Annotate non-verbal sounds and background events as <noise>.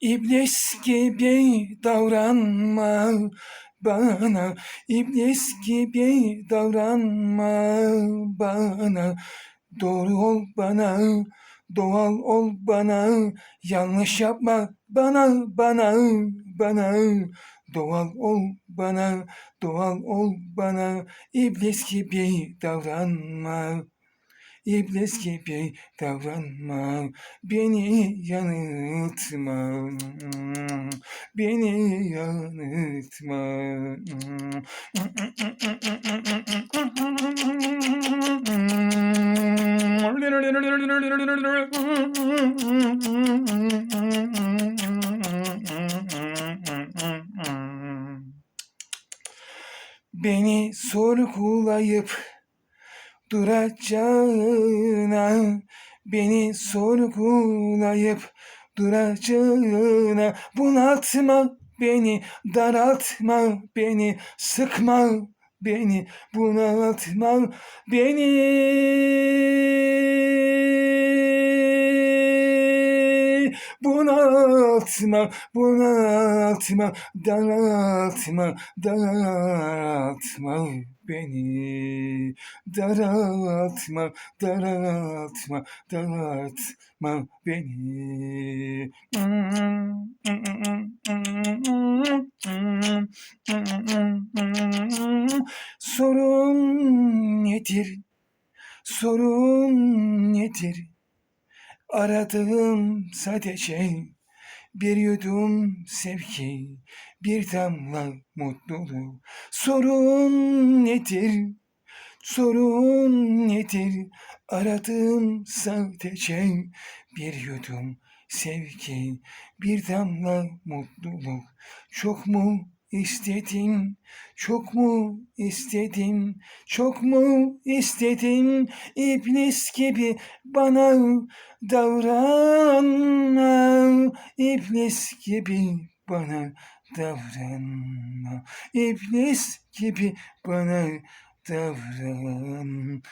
İblis gibi davranma bana, iblis gibi davranma bana. Doğru ol bana, doğal ol bana, yanlış yapma bana, bana, bana. Doğal ol bana, doğal ol bana, iblis gibi davranma. İblis gibi davranma, beni yanıltma, beni yanıltma. <laughs> Beni sorgulayıp duracağına. Beni sorgulayıp duracağına. Bunaltma beni daraltma beni sıkma beni bunaltma beni bunaltma bunaltma daraltma daraltma beni daraltma daraltma daraltma beni. Sorun nedir? Sorun nedir? Aradığım sadece bir yudum sevgi, bir damla mutluluk. Sorun nedir? Sorun nedir? Aradığım sadece bir yudum sevgi, bir damla mutluluk. Çok mu istedim, çok mu istedim, çok mu istedim iblis gibi bana davranma, iblis gibi bana davranma, iblis gibi bana davranma.